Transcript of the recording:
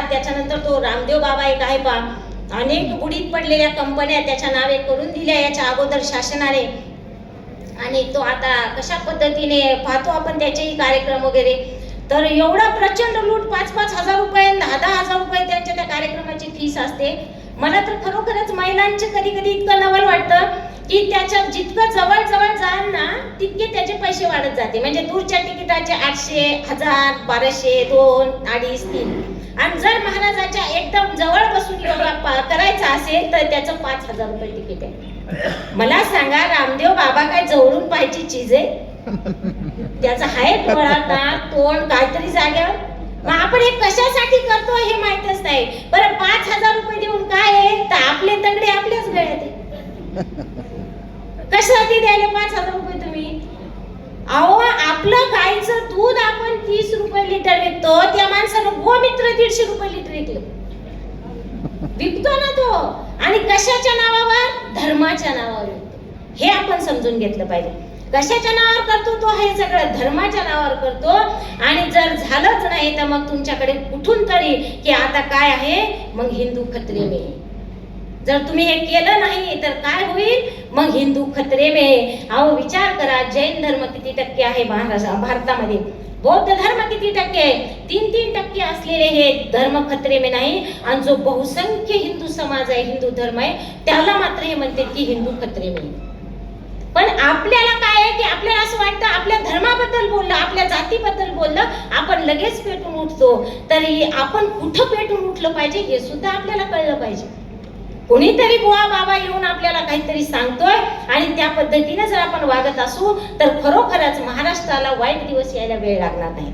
त्याच्यानंतर तो रामदेव बाबा एक आहे बा अनेक बुडीत पडलेल्या कंपन्या त्याच्या नावे करून दिल्या याच्या अगोदर शासनाने. आणि तो आता कशा पद्धतीने पाहतो आपण त्याचेही कार्यक्रम वगैरे. तर एवढा प्रचंड लूट पाच पाच हजार रुपये दहा दहा हजार रुपये त्यांच्या त्या कार्यक्रमाची फीस असते. मला तर खरोखरच महिलांचे कधी कधी इतकं नवल वाटतं. की त्याच्या जितकं जवळ जवळ जाल ना तितके त्याचे पैसे वाढत जाते. म्हणजे दूरच्या तिकिटाचे आठशे हजार बाराशे दोन अडीच तीन. आणि जर महाराजाच्या एकदम जवळ बसून योगा पा- करायचा असेल तर त्याचं पाच हजार रुपये तिकीट आहे. मला सांगा रामदेव बाबा काय जवळून पाहायची चीज आहे? त्याचा हाय डोळा तोंड काहीतरी जाग्यावर मग आपण हे कशासाठी करतो हे माहितच नाही. बरं पाच हजार रुपये देऊन काय आहे? तर आपले तगडे आपल्याच गळ्यात आहे. कशासाठी द्यायला पाच हजार रुपये तुम्ही? अहो आपलं गाईचं दूध आपण तीस रुपये लिटर विकतो त्या माणसानं गोमित्र दीडशे रुपये लिटर विकलं. विकतो ना तो. आणि कशाच्या नावावर? धर्माच्या नावावर विकतो. हे आपण समजून घेतलं पाहिजे. कशाच्या नावावर करतो तो? हे सगळं धर्माच्या नावावर करतो. आणि जर झालंच नाही तर मग तुमच्याकडे कुठून तरी की आता काय आहे? मग हिंदू खत्री मी जर तुम्ही हे केलं नाही तर काय होईल? मग हिंदू खतरे में अहो विचार करा जैन धर्म किती टक्के आहे महाराष्ट्र भारतामध्ये? बौद्ध धर्म किती टक्के आहे? तीन तीन टक्के असलेले हे धर्म खत्रे में नाही. आणि जो बहुसंख्य हिंदू समाज आहे हिंदू धर्म आहे त्याला मात्र हे म्हणते की हिंदू खतरे में पण आपल्याला काय आहे की आपल्याला असं वाटतं आपल्या धर्माबद्दल बोललं आपल्या जातीबद्दल बोललं आपण लगेच पेटून उठतो. तरी आपण कुठं पेटून उठलं पाहिजे हे सुद्धा आपल्याला कळलं पाहिजे. कोणीतरी बुवा बाबा येऊन आपल्याला काहीतरी सांगतोय आणि त्या पद्धतीने जर आपण वागत असू तर खरोखरच महाराष्ट्राला वाईट दिवस यायला वेळ लागणार नाही.